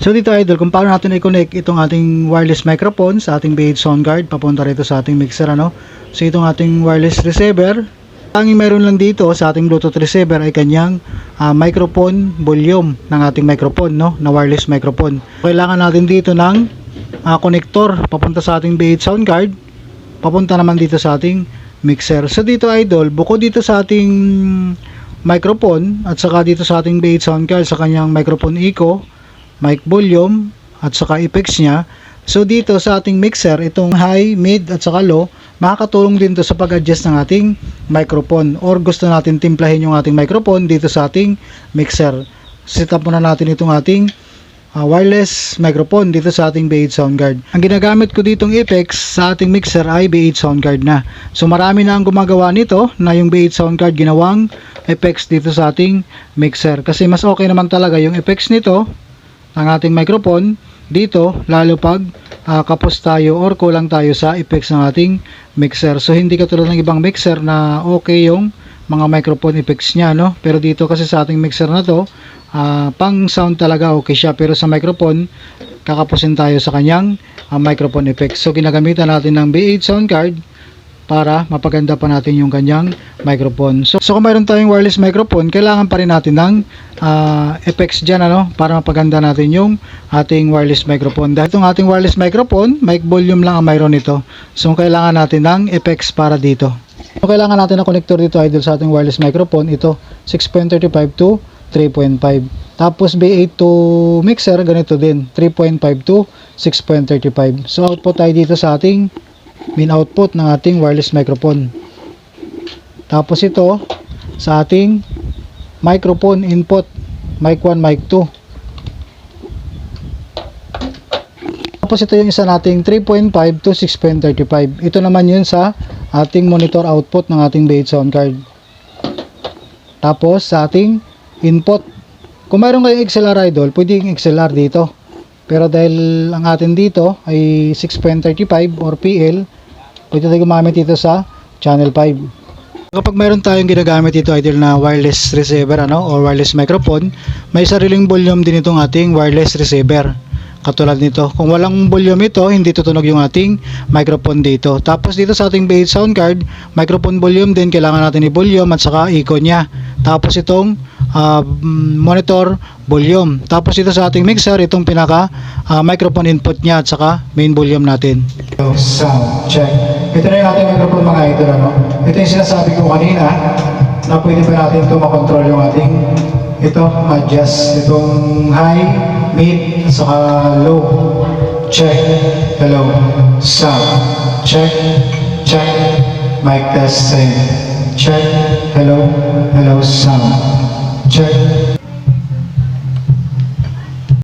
So dito idol, kung paano natin i-connect itong ating wireless microphone sa ating BH Soundguard papunta rito sa ating mixer ano. So itong ating wireless receiver, ang meron lang dito sa ating Bluetooth receiver ay kanyang ah, microphone volume ng ating microphone no, na wireless microphone. Kailangan natin dito ng ah, connector papunta sa ating BH Soundguard, papunta naman dito sa ating mixer. So dito idol, bukod dito sa ating microphone at saka dito sa ating BH Soundguard sa kanyang microphone echo, mic volume at saka effects niya. So dito sa ating mixer, itong high, mid at saka low, makakatulong din to sa pag-adjust ng ating microphone or gusto natin timplahin yung ating microphone dito sa ating mixer. Set up muna natin itong ating ah, wireless microphone dito sa ating BH Soundguard. Ang ginagamit ko ditong effects sa ating mixer ay BH Soundguard na. So marami na ang gumagawa nito na yung BH Soundguard ginawang effects dito sa ating mixer. Kasi mas okay naman talaga yung effects nito ng ating microphone dito lalo pag ah, kapos tayo or kulang tayo sa effects ng ating mixer. So hindi katulad ng ibang mixer na okay yung mga microphone effects niya no. Pero dito kasi sa ating mixer na to, ah, pang sound talaga okay siya pero sa microphone kakapusin tayo sa kanyang ah, microphone effects. So ginagamitan natin ng B8 sound card para mapaganda pa natin yung kanyang microphone. So, so kung mayroon tayong wireless microphone, kailangan pa rin natin ng ah, effects dyan ano, para mapaganda natin yung ating wireless microphone. Dahil itong ating wireless microphone, mic volume lang ang mayroon nito. So kailangan natin ng effects para dito. So kailangan natin ng connector dito idol sa ating wireless microphone. Ito 6.35 to 3.5. Tapos B8 to mixer, ganito din. 3.5 to 6.35. So output tayo dito sa ating main output ng ating wireless microphone. Tapos ito sa ating microphone input mic 1, mic 2. Tapos ito yung isa nating 3.5 to 6.35. Ito naman yun sa ating monitor output ng ating BH sound card. Tapos sa ating input. Kung mayroon kayong XLR idol, pwede yung XLR dito. Pero dahil ang atin dito ay 6.35 or PL, pwede tayo gumamit dito sa channel 5. Kapag mayroon tayong ginagamit dito idol na wireless receiver ano or wireless microphone, may sariling volume din itong ating wireless receiver. Katulad nito, kung walang volume ito, hindi tutunog yung ating microphone dito. Tapos dito sa ating BH sound card, microphone volume din kailangan natin i-volume at saka echo niya. Tapos itong mm, monitor volume. Tapos ito sa ating mixer, itong pinaka ah, microphone input niya at saka main volume natin. Sound check. Ito na yung ating microphone mga idol. Ano? Ito yung sinasabi ko kanina na pwede pa natin ito makontrol yung ating ito, adjust itong high, mid, saka low. Check. Hello. Sound. Check. Check. Mic testing. Check. Hello. Hello. Sound. Check.